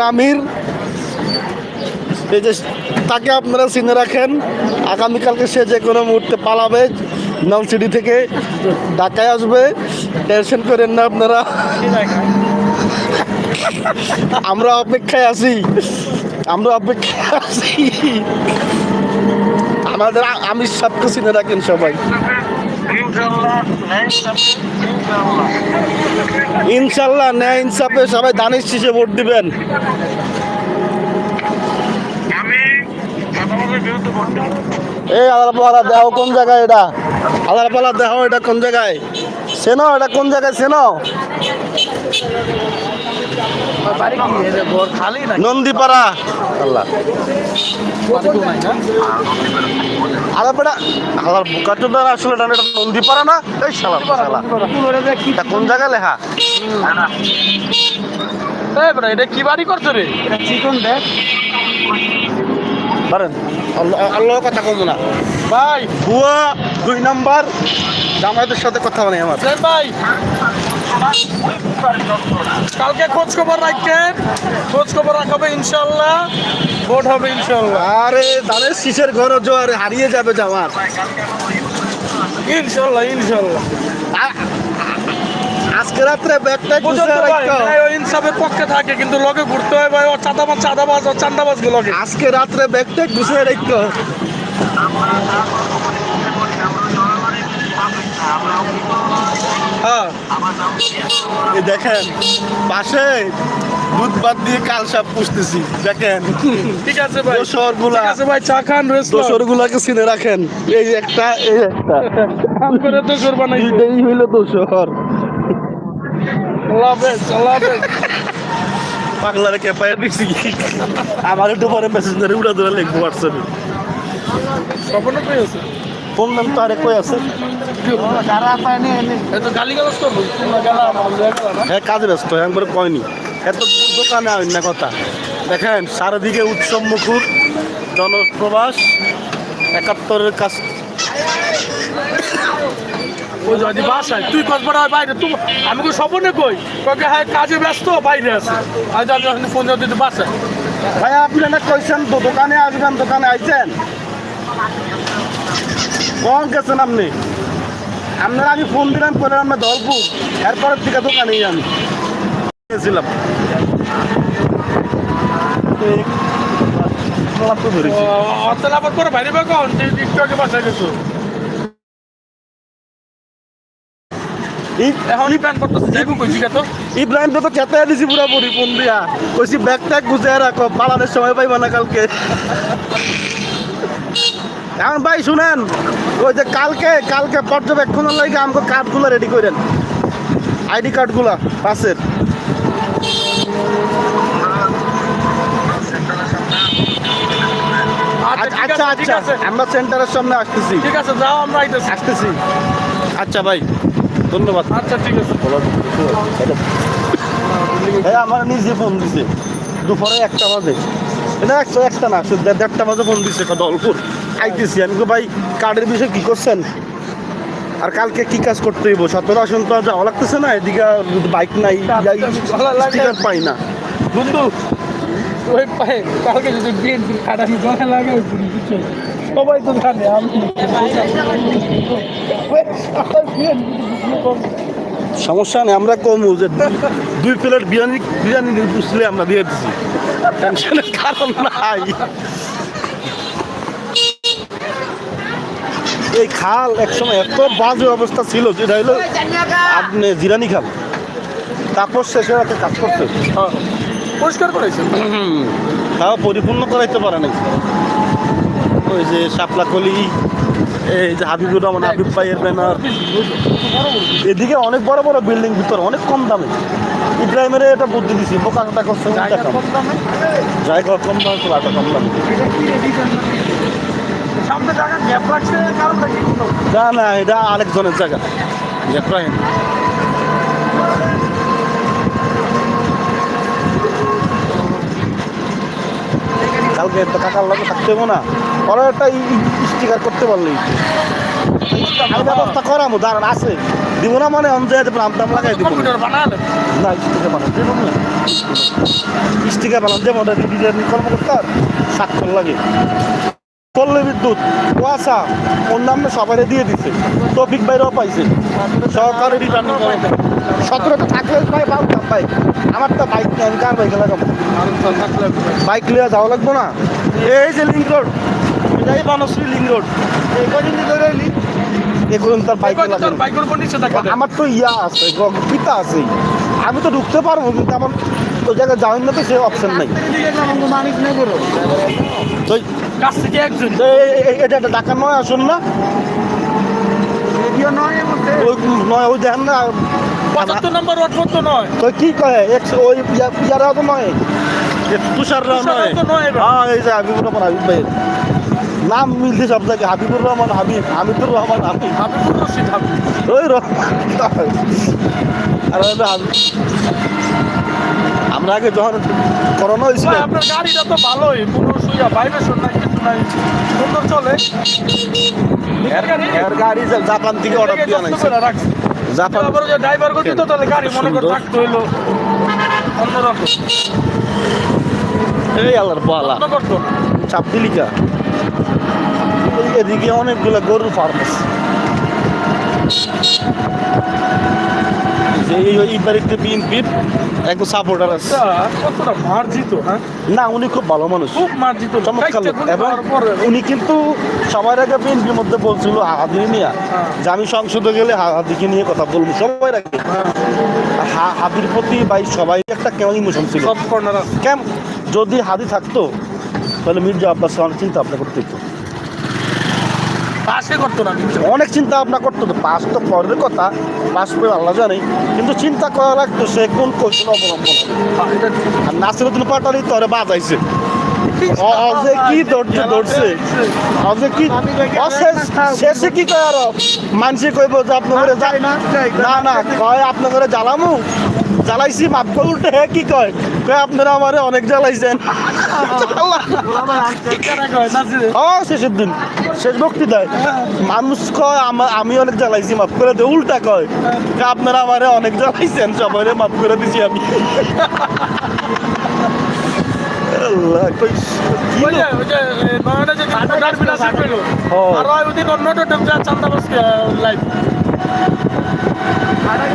আমির। এই যে তাকে আপনারা চিনে রাখেন, আগামীকালকে সে যে কোনো মুহূর্তে পালাবে, নলসিটি থেকে ঢাকায় আসবে। টেনশন করেন না আপনারা। আমরা অপেক্ষায় আছি। আমরা অপেক্ষায় আছি। আমাদের আ- আমির সাহেবকে চিনে রাখেন সবাই। ইনশাল্লাহ ন্যায় ইনসাফে সবাই দানের শেষে ভোট দিবেন। এই আলারপালা দেহ কোন জায়গায় এটা? আলারপালা দেহ এটা কোন জায়গায়? চেনো এটা কোন জায়গায় চেনো নন্দীপাড়া। আল্লাহ আসলে এটা এটা নন্দীপাড়া না? এই শালা শালা। এটা কোন জায়গায় লেখা? এটা কি বাড়ি করছ রে? চিকন দেখ। পারেন আল্লাহ আল্লাহ কথা কম না। ভাই। বুয়া দুই নাম্বার। জামায়াতের সাথে কথা বলে আমার। ভাই। কালকে খোঁজ খবর রাখেন খোঁজ খবর রাখাবে ইনশাল্লাহ ভোট হবে ইনশাল্লাহ আরে দানের শীষের ঘর জোয়ার হারিয়ে যাবে জামাত। ইনশাল্লাহ ইনশাল্লাহ আজকে রাত্রে ব্যাগটা ইনসাফের পক্ষে থাকে কিন্তু লগে ঘুরতে হয় ভাই ও চাঁদাবাজ চাঁদাবাজ ও চান্দাবাজ লগে। আজকে রাত্রে ব্যাগটা গুছিয়ে রাখো হ্যাঁ। এই দেখেন পাশে দুধ বাদ দিয়ে কাল সাপ পুষতেছি দেখেন। ঠিক আছে ভাই। দোসরগুলা ঠিক আছে ভাই চা খান রেস্ট দোসর গুলাকে চিনে রাখেন এই একটা এই একটা। কাম করে দোসর বানাইছে দুইটাই হইল দোসর। আল্লাহ হাফেজ আল্লাহ হাফেজ। পাগলারে কেপায় দিছি? আমার একটু পরে মেসেঞ্জারে উড়া ধরে লিখব হোয়াটসঅ্যাপে স্বপ্ন পেয়েছে ফোন নাম তো আরে কই আছে? হ্যাঁ কাজে ব্যস্ত একবারে কয়নি। এত দোকানে আইন না কথা। দেখেন চারিদিকে উৎসব মুখর জনপ্রবাস একাত্তরের বাসায় তুই কসবার হয় বাইরে তুই আমি কই। তোকে হ্যাঁ কাজে ব্যস্ত বাইরে আছে। আজ আমি এখন ফোন দিতে বাসায় ভাই আপনারা কইছেন তো দোকানে আসবেন দোকানে আইছেন? কখন গেছেন আপনি? আপনারা আমি ফোন দিলাম করে আমরা দলপুর এরপরের থেকে দোকানেই আমি। গেছিলাম। বাইরে কখন গেছো ইব্রাহিম তো কেতে দিছি পুরাপুরি ফোন দিয়া। কইছি ব্যাগ ট্যাগ গুছিয়ে রাখো পালানোর সময় পাইবা না কালকে। এখন ভাই শুনেন ওই যে কালকে কালকে পর্যবেক্ষণের লাগে আমাকে কার্ডগুলো রেডি করেন আইডি কার্ডগুলো পাসের আচ্ছা আচ্ছা আছে ঠিক আচ্ছা আছে। আমরা সেন্টারের সামনে আসতেছি। ঠিক আছে যাও আমরা আইতেছি। আসতেছি। আচ্ছা ভাই ধন্যবাদ। আচ্ছা ঠিক আছে। হ্যাঁ আমার নিজে ফোন দিছে। দুপুরে একটা বাজে। এটা একশো একটা না দেড়- দেড়টা বাজে ফোন দিছে দলপুর আইতেছি। আমি তো ভাই কার্ডের বিষয়ে কি করছেন? আর কালকে কি কাজ করতে হইব? সতেরো আসন তো আর যাওয়া লাগতেছে না এদিকে বাইক নাই স্টিকার পাই না। বন্ধু ওই পায়ে কালকে যদি বিএনপির লাগে সবাই তো জানে আমি সমস্যা নেই আমরা কমু যে দুই- দুই প্লেট বিরিয়ানি বিরিয়ানি বুঝলে আমরা দিয়ে দিচ্ছি টেনশনের কারণ নাই। এই খাল একসময় এত বাজে অবস্থা ছিল যেটা হলো আপনি জিরানি খাল। তারপর শেষে একটা কাজ করছে। হ্যাঁ, পরিষ্কার করেছে তাও পরিপূর্ণ করাইতে পারে নাই। ওই যে শাপলা কলি এই যে হাবিবুর রহমান হাবিব ভাইয়ের ব্যানার। এদিকে অনেক বড় বড় বিল্ডিং ভিতরে অনেক কম দামে। ইব্রাহিমের এটা বুদ্ধি দিছি বোকা কাটা করছে জায়গা কম দামে? জায়গা কম দামে তো কম দামে। না না এটা আরেকজনের জায়গা। ইব্রাহিম কালকে তো কাকার লাগে থাকতে হবে না। ওরা একটা স্টিকার করতে পারলেই ব্যবস্থা করামো দাঁড়ান আছে। দিব না মানে যে দাম দাম লাগাই দিব না। স্টিকার বানাতে দেবো না। স্টিকার বানান ওটা কর্মকর্তার স্বাক্ষর লাগে। পল্লী বিদ্যুৎ কুয়াশা অন্যান্য সবাই দিয়ে দিছে। টপিক বাইরেও পাইছে। সরকারি রিটার্ন সতেরোটা থাকলে ভাই বাইক আমার তো বাইক নেই আমি কার বাইকে লাগাবো? বাইক লিয়ে যাওয়া লাগবো না। এই যে লিঙ্ক রোড এটাই বনশ্রী লিঙ্ক রোড এই কদিন ধরে এগুলো তার বাইকে আমার তো ইয়া আছে পিতা আছে। আমি তো ঢুকতে পারব কিন্তু আমার ওই জায়গায় যাওয়ার না তো সে অপশন নাই তো কাছ থেকে একজন। এটা ঢাকা নয় আসুন না। ওই নয় ওই দেখেন না। পঁচাত্তর নম্বর ওয়ার্ড পর্যন্ত নয়? তো কি কয় একশো ওই ইয়ারাও তো নয়। এ তুষাররাও নয়। তুষাররাও তো নয় এবার। হ্যাঁ এই যে হাবিবুর রহমান হাবিব ভাই। নাম মিলছে সব জায়গায়। হাবিবুর রহমান হাবিব হামিদুর রহমান হাবিব হাবিবুর রশিদ হাবিব। ওই রহমান আর ওই যে হাবিব। আমরা আগে যখন করোনা হয়েছিল আপনার গাড়িটা তো ভালোই কোনো সুইয়া ভাইব্রেশন নাই। সুন্দর চলে। এর গাড়ি জাপান থেকে অর্ডার দিয়ে আনাইছে। জাপান আবার যে ড্রাইভার তো তাহলে গাড়ি মনে করে। থাকতে হইল। অন্যরকম এই আল্লাহর পালা। এদিকে অনেকগুলো গরুর ফার্ম আছে। যে এই এই বাড়িতে বিএনপির একটু সাপোর্টার আছে। কতটা মার্জিত হ্যাঁ? না উনি খুব ভালো মানুষ। খুব মার্জিত চমৎকার লোক। এবং উনি কিন্তু সবার আগে বিএনপির মধ্যে বলছিল হাদি নিয়ে হ্যাঁ। যে আমি সংসদে গেলে হাদিকে নিয়ে কথা বলব। সবাই আগে হাদির প্রতি ভাই সবাই একটা কেমন ইমোশন ছিল? যদি হাদি থাকতো তাহলে মির্জা আব্বাস চিন্তা ভাবনা করতে পাশে করতো না অনেক চিন্তা ভাবনা করতো তো পাস তো পরের কথা পাস করে আল্লাহ জানে কিন্তু চিন্তা করা লাগতো সে কোন কৌশল অবলম্বন। করে। আর নাসিরুদ্দিন পাটালি তোরে বাজাইছে। অ- অ কি ধরছে? ধরছে অ যে কি শেষে কি কয় আর? কইব যে আপনার যায় না না না কয় আপনার জ্বালামু? জ্বালাইছি মাপ করে উল্টে হে কি কয়? কয় আপনারা আমারে অনেক জ্বালাইছেন। শেষের দিন। শেষ বক্তৃতায়। মানুষ কয় আমা- অনেক জ্বালাইছি মাফ করে দে। উল্টা কয় আপনারা আমারে অনেক জ্বালাইছেন সবাই মাফ করে দিছি আমি। কি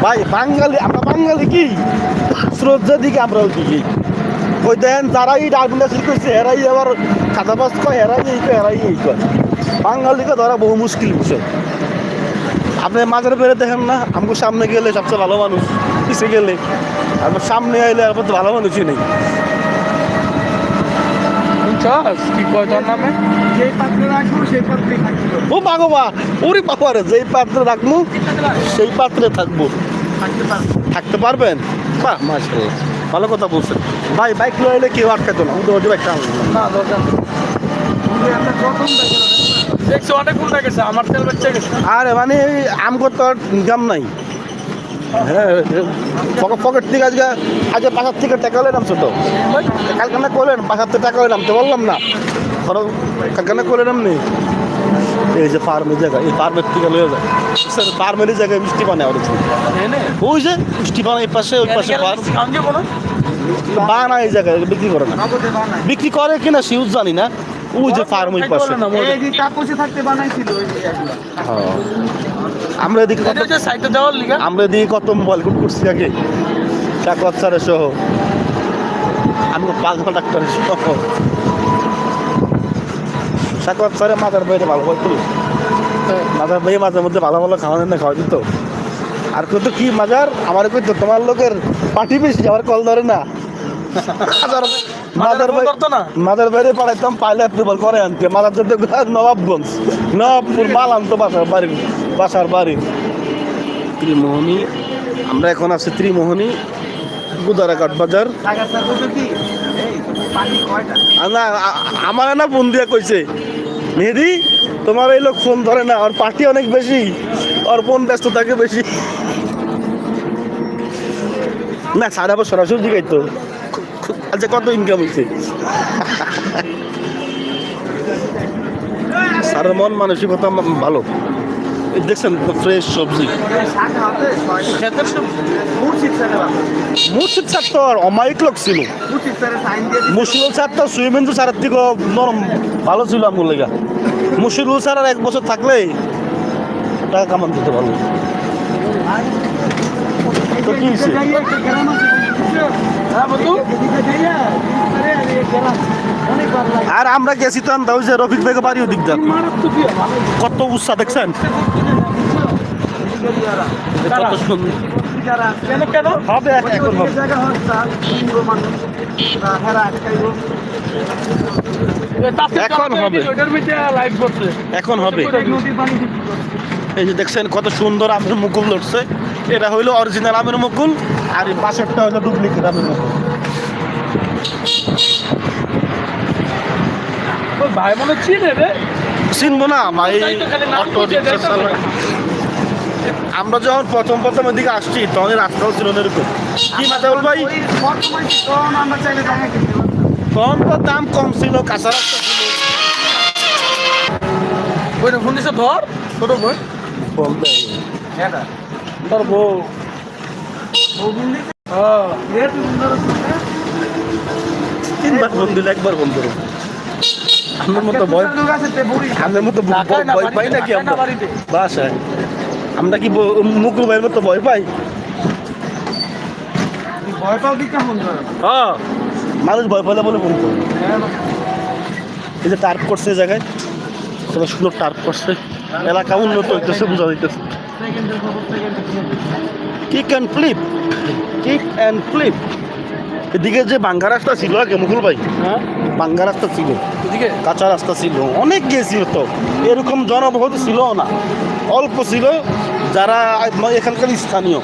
ভাই বাঙালি আমরা বাঙালি কি? শ্রদ্ধা দিকে আমরা দিকে ওই দেন যারাই ডাকবিনা শুরু করছে এরাই আবার খাতাবাস কয় এরাই এই কয় এরাই এই কয় বাঙালিকে ধরা বহু মুশকিল বিষয়। আপনি মাঝের বেড়ে দেখেন না আমাকে সামনে গেলে সবচেয়ে ভালো মানুষ পিছিয়ে গেলে। আমার সামনে আইলে আর তো ভালো মানুষই নেই। শুনছস কি কয় তোর নামে? ও বাগবা ওরে বাবা রে যেই পাত্রে রাখব সেই পাত্রে থাকব। থাকতে পারবেন? বাহ মাশাআল্লাহ। ভালো কথা বলছেন। ভাই বাইক লইলে কেউ আটকাতো না। উঠে উঠে বাইকটা না দরকার নেই। দেখছি অনেক উল্টা গেছে আমার তেল বেঁচে গেছে। আরে মানে আম আমগো তো ইনকাম নাই। হ্যাঁ পকেট পকেট থেকে আজকে আজকে পাশার থেকে টাকা হলে নামছো তো ওই, কালকে না করলেন পাশার থেকে টাকা হলে নামতে বললাম না। ধরো কালকে না করে নামনি এই যে ফার্মের জায়গা এই ফার্মের থেকে লয়ে যায়। স্যার ফার্মের জায়গায় মিষ্টি বানায় ওর এনে। ওই যে মিষ্টি বানায় এই পাশে ওই পাশে বানায় এই জায়গায় বিক্রি করে না। বিক্রি করে কিনা সিউজ জানি না। ওই যে ফার্ম ওই পাশে। হ্যাঁ। আমরা এদিকে আমরা এদিকে কত মোবাইল কোট করছি আগে। চাকর স্যারের সহ। আমি পাঁচ ঘণ্টা ডাক্তারের সহ। চাকর স্যারে মাথার বাইরে ভালো বলতো মাথার বাইরে মাঝে মধ্যে ভালো ভালো খাওয়া না খাওয়া দিত আর কত কি মাজার আমার কইতো তোমার লোকের পার্টি বেশি আমার কল ধরে না। মাদার? মাদার বাইরে পাঠাইতাম পাইলে অ্যাপ্রুভাল করে আনতে মাদার যেতে নবাবগঞ্জ নবাবপুর মাল আনতো বাসার বাড়ি বাসার বাড়ি ত্রিমোহনী আমরা এখন আছি ত্রিমোহনী গুদারাঘাট বাজার। না আমার না ফোন দিয়া কইছে, মেহেদি, তোমার এই লোক ফোন ধরে না, আর পার্টি অনেক বেশি, আর ফোন ব্যস্ত থাকে বেশি। না, সারা বছর সরাসরি জিগাই তো আচ্ছা কত ইনকাম হয়েছে স্যারের মন মানসিকতা ভালো। দেখছেন ফ্রেশ সবজি। ক্ষেতের সবজি মুর্শিদ স্যার তো আর অমায়িক লোক ছিল। মুশিরুল স্যার তো সুইমেন্দ্র স্যারের থেকে নরম, ভালো ছিল আমার লেগা। মুশিরুল স্যার আর এক বছর থাকলে টাকা কামান দিতে পারল। তো কি আর আমরা গেছি তো আমরা যে রফিক বেগে বাড়িও দিক দেন কত উৎসাহ দেখছেন? হবে এখন হবে। এখন হবে। এখন হবে। এই যে দেখছেন কত সুন্দর আমের মুকুল লড়ছে এটা হইল অরিজিনাল আমের মুকুল। আর এই পাশেরটা হলো ডুপ্লিকেট ওই ভাই মনে চিনে রে। চিনবো না ভাই অটো রিক্সা চালায়। আমরা যখন প্রথম প্রথম এদিকে আসছি তখন রাস্তাও ছিল না এরকম। কি মাতাউল ভাই? তখন তো দাম কম ছিল কাঁচা রাস্তা ছিল। ওইটা ফোন দিছে ধর? ছোট বই কম দেয়। তোর বউ। তিনবার ফোন দিলে একবার ফোন করো। আমার মতো ভয় আমাদের মতো ভ- ঢাকায় না ভয় পাই নাকি আমরা? বাসায়। আমরা কি মুকুল ভাইয়ের মতো ভয় পাই? হ্যাঁ। মানুষ ভয় পেলে বলে ফোন করে। এই যে টার্প করছে জায়গায় কত সুন্দর টার্প করছে। এলাকা উন্নত হইতেছে বোঝা যাইতেছে। Kick and flip kick and flip এদিকে যে বাঙ্গা রাস্তা ছিল আগে মুকুল ভাই। হ্যাঁ? বাঙ্গা রাস্তা ছিল। এদিকে? কাঁচা রাস্তা ছিল। অনেক গেছিল তো। এরকম জনবহুল ছিল না। অল্প ছিল। যারা এখানকার স্থানীয়।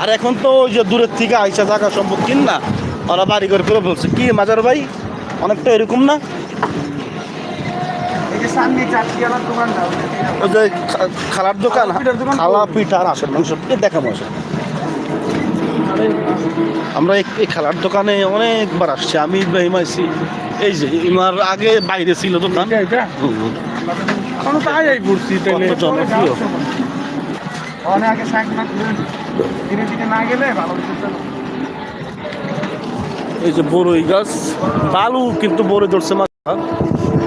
আর এখন তো ওই যে দূরের থেকে আইসা থাকা সম্মুখীন না ওরা বাড়ি ঘর করে বলছে কি মাজার ভাই? অনেকটা এরকম না? ওই যে খালার দোকান খালা মাংস দেখাবো আমরা এই খেলার দোকানে অনেকবার আসছি আমি ইব্রাহিম এই যে ইমার আগে বাইরে ছিল দোকান। জনপ্রিয়। এই যে বড়ই গাছ বালু কিন্তু বড়ই ধরছে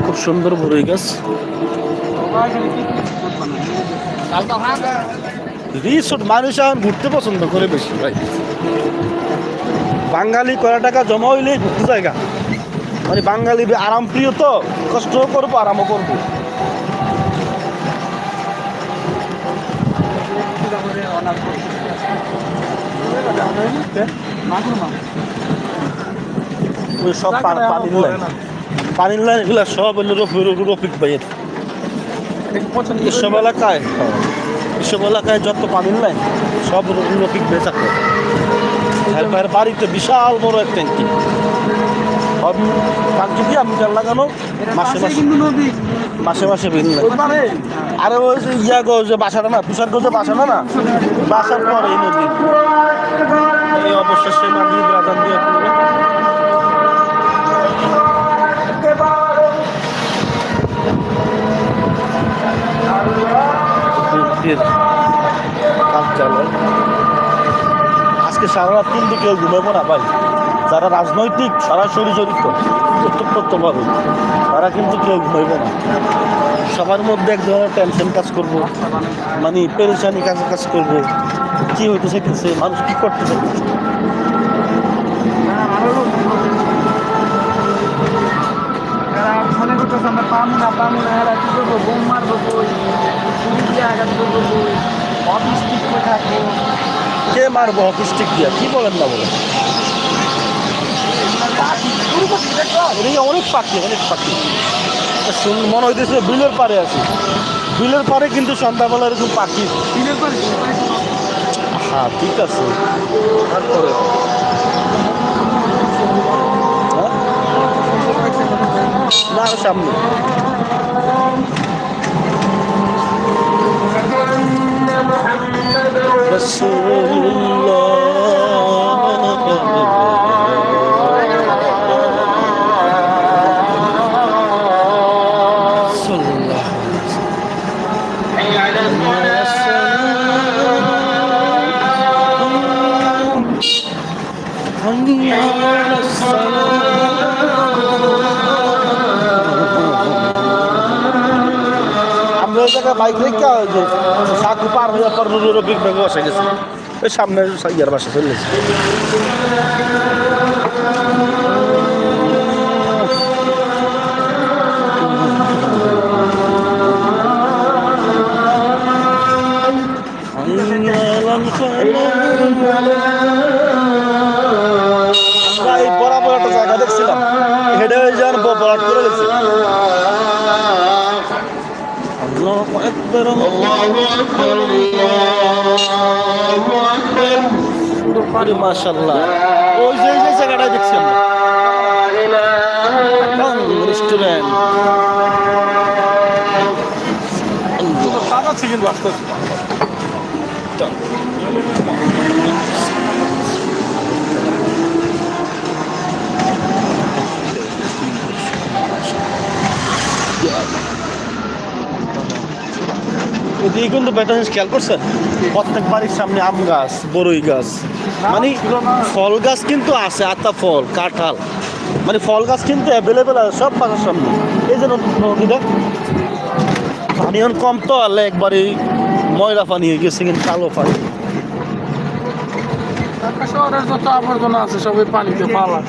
খুব সুন্দর বড়ই গাছ। রিসোর্ট মানুষ এখন ঘুরতে পছন্দ করে বেশি, ভাই। বাঙালি কয় টাকা জমা হইলে ঘুরতে জায়গা মানে বাঙালি আরাম প্রিয় তো কষ্টও করব, আরামও করব। সব পা- পানির লাইন এগুলো সব রফিক ভাইয়ের। এসব এলাকায় এসব এলাকায় যত পানির লাইন সব রফিক ভাই হ্যাঁ ভাইয়ের বাড়িতে বিশাল বড় এক ট্যাঙ্কি। ট্যাঙ্কি দিয়ে মিটার লাগানো, মাসে মাসে। মাসে ওই যে ইয়া যে না, তুষার যে না বাসার পরে এই নদী দিয়ে আজকে সারা রাত কিন্তু কেউ ঘুমাবো না ভাই। যারা রাজনৈতিক, সরাসরি জড়িত প্রত্যক্ষভাবে তারা কিন্তু কেউ ঘুমাইবে না। সবার মধ্যে এক ধরনের টেনশন কাজ করব। মানে পেরেশানি কাজ কাজ করব। কী হইতে চাইতেছে মানুষ কী করতে চাইতেছে মনে করতেছে আমরা পামু না পামু না এরা কি করব? বোম মারবো কই? গুলি দিয়ে আঘাত করব কই? অফিস ঠিক করে থাকব। কে মারবো হকি স্টিক দিয়া? কি বলেন না বলেন? অনেক পাখি অনেক পাখি। শুন- মনে হইতেছে বিলের পারে আছি। বিলের পারে কিন্তু সন্ধ্যাবেলা এরকম পাখি। পরে হ্যাঁ ঠিক আছে। তারপরে? না সামনে Hanging out of sun. জায়গায় বাইক রেখে যে সাকু পার হয়ে পর রফিক ব্যাগ বসে গেছে ওই সামনে ইয়ার বাসা চলে গেছে। বরাবর একটা জায়গা দেখছিলাম। হেডে যাওয়ার বরাট করে গেছে। আল্লাহু أكبر দুপুরে মাশাল্লাহ ওই যে যে জায়গাটা দেখছি আমরা। রেস্টুরেন্ট। সাদা চিকেন বাস্তা এদিকে কিন্তু বেটা জিনিস খেয়াল করছেন প্রত্যেক বাড়ির সামনে আম গাছ বড়ই গাছ। মানে ফল গাছ কিন্তু আছে আতা ফল কাঁঠাল। মানে ফল গাছ কিন্তু অ্যাভেলেবেল আছে সব বাসার সামনে। এই যে নদী- নদীটা পানি এখন কম তো আলে একবারে ময়লা পানি হয়ে গেছে কিন্তু কালো পানি। শহরের যত আবর্জনা আছে সবই পানিতে পালা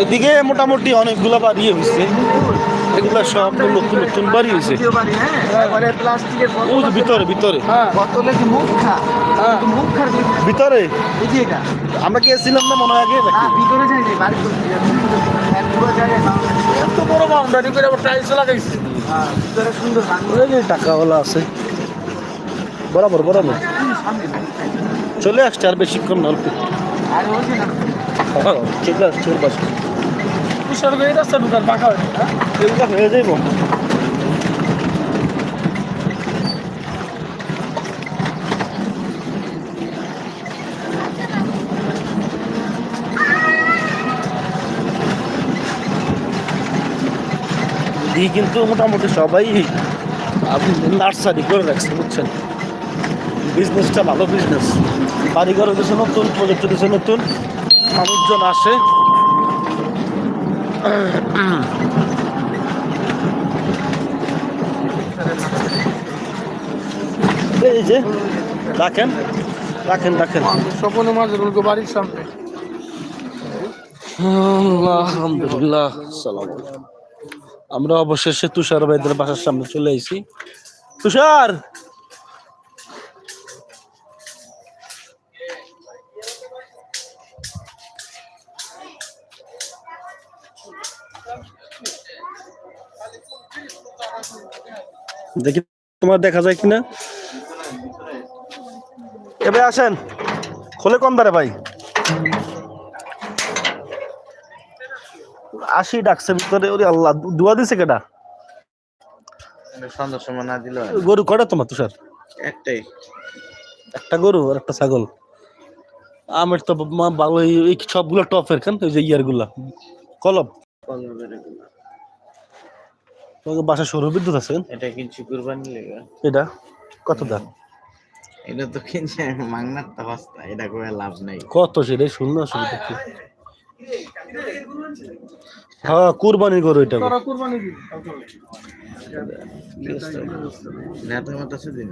এদিকে মোটামুটি অনেকগুলো বাড়ি হয়েছে। এগুলো সব নতুন নতুন বাড়ি হয়েছে। হ্যাঁ? মানে প্লাস্টিকের ওই ভিতরে ভিতরে। হ্যাঁ। বোতলে কি মুখ হ্যাঁ। মুখ খার ভিতরে? আমরা গিয়েছিলাম না মনে হয় আগে? হ্যাঁ ভিতরে বাড়ি এত বড় বাউন্ডারি করে আবার টাইলস লাগাইছে। হ্যাঁ টাকাওয়ালা আছে। বরাবর বরাবর। চলে আসছে আর বেশিক্ষণ না অল্প। হ্যাঁ, চলে আসছে। ওর পাশে হয়নি হ্যাঁ? হয়ে যাইব। কিন্তু মোটামুটি সবাই নার্সারি করে রাখছে, বুঝছেন? বিজনেসটা ভালো বিজনেস বাড়িঘর দেশে নতুন প্রজেক্ট দেশে নতুন, মানুষজন আসে। এই যে রাখেন রাখেন রাখেন। স্বপনে মাঝে বাড়ির সামনে। আলহামদুলিল্লাহ সালাম। আমরা অবশেষে তুষার ভাইদের বাসার সামনে চলে আইছি। তুষার! দেখি তোমার দেখা যায় কিনা। এবার আসেন। খোলে কম দারে ভাই। আশি ডাকছে ভিতরে ওরে আল্লাহ দুয়া দিছে কেটা সময় না দিল গরু কটা তোমার তুষার? একটাই। একটা গরু আর একটা ছাগল? আমের তো ভালো সবগুলো টপের খান ওই যে ইয়ারগুলা কলব তোমাকে বাসা সৌর বিদ্যুৎ আছে? এটা কিন্তু কুরবানি লেগে। এটা? কত দাম? এটা তো কিনছে মাংনার তো বাস্তা এটা করে লাভ নাই। কত সেটাই শুনলো অসুবিধা কি হ্যাঁ কুরবানি গরু এটা। কুরবানি দিবি নেতার মতো আছে দিন।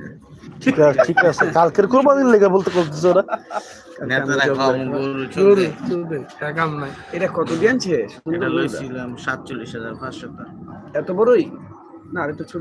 ঠিক আছে ঠিক আছে কালকের কুরবানির লেগে বলতে করতেছে ওরা। এটা কত দিয়েছে এটা লইছিলাম সাতচল্লিশ হাজার পাঁচশো এত বড়ই? না এটা ছোট